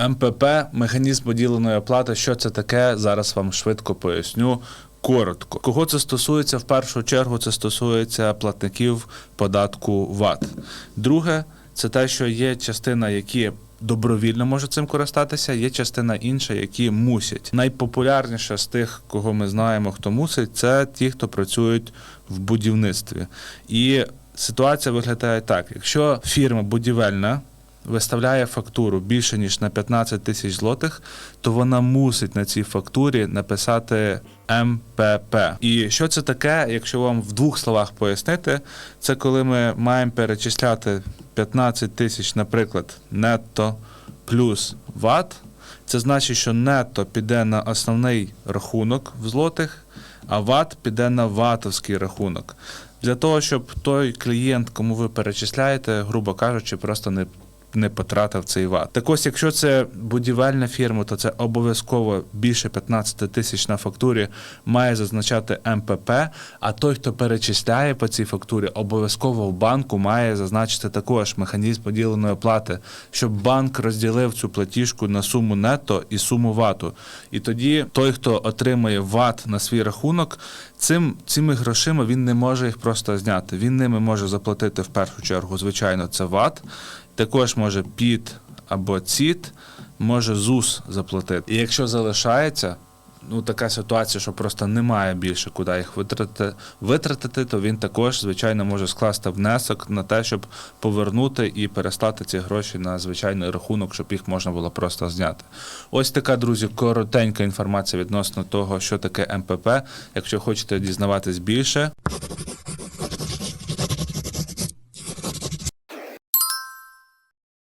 МПП механізм поділеної оплати. Що це таке? Зараз вам швидко поясню. Коротко, кого це стосується в першу чергу, це стосується платників податку ВАТ. Друге, це те, що є частина, які добровільно можуть цим користатися, є частина інша, які мусять. Найпопулярніше з тих, кого ми знаємо, хто мусить, це ті, хто працюють в будівництві. І ситуація виглядає так: якщо фірма будівельна виставляє фактуру більше ніж на 15 тисяч злотих, то вона мусить на цій фактурі написати МПП. І що це таке, якщо вам в двох словах пояснити, це коли ми маємо перечисляти 15 тисяч, наприклад, нетто плюс ват. Це значить, що нетто піде на основний рахунок в злотих, а ват піде на ватовський рахунок. Для того, щоб той клієнт, кому ви перечисляєте, грубо кажучи, просто не не потратив цей ват. Так ось, якщо це будівельна фірма, то це обов'язково більше 15 тисяч на фактурі має зазначати МПП. А той, хто перечисляє по цій фактурі, обов'язково в банку має зазначити також механізм поділеної оплати, щоб банк розділив цю платіжку на суму нетто і суму вату. І тоді той, хто отримує ват на свій рахунок, цим цими грошима він не може їх просто зняти. Він ними може заплатити в першу чергу, звичайно, це ват. Також може під або ціт, може ЗУС заплатити. І якщо залишається ну, така ситуація, що просто немає більше куди їх витратити, витратити, то він також, звичайно, може скласти внесок на те, щоб повернути і переслати ці гроші на звичайний рахунок, щоб їх можна було просто зняти. Ось така, друзі, коротенька інформація відносно того, що таке МПП. Якщо хочете дізнаватись більше,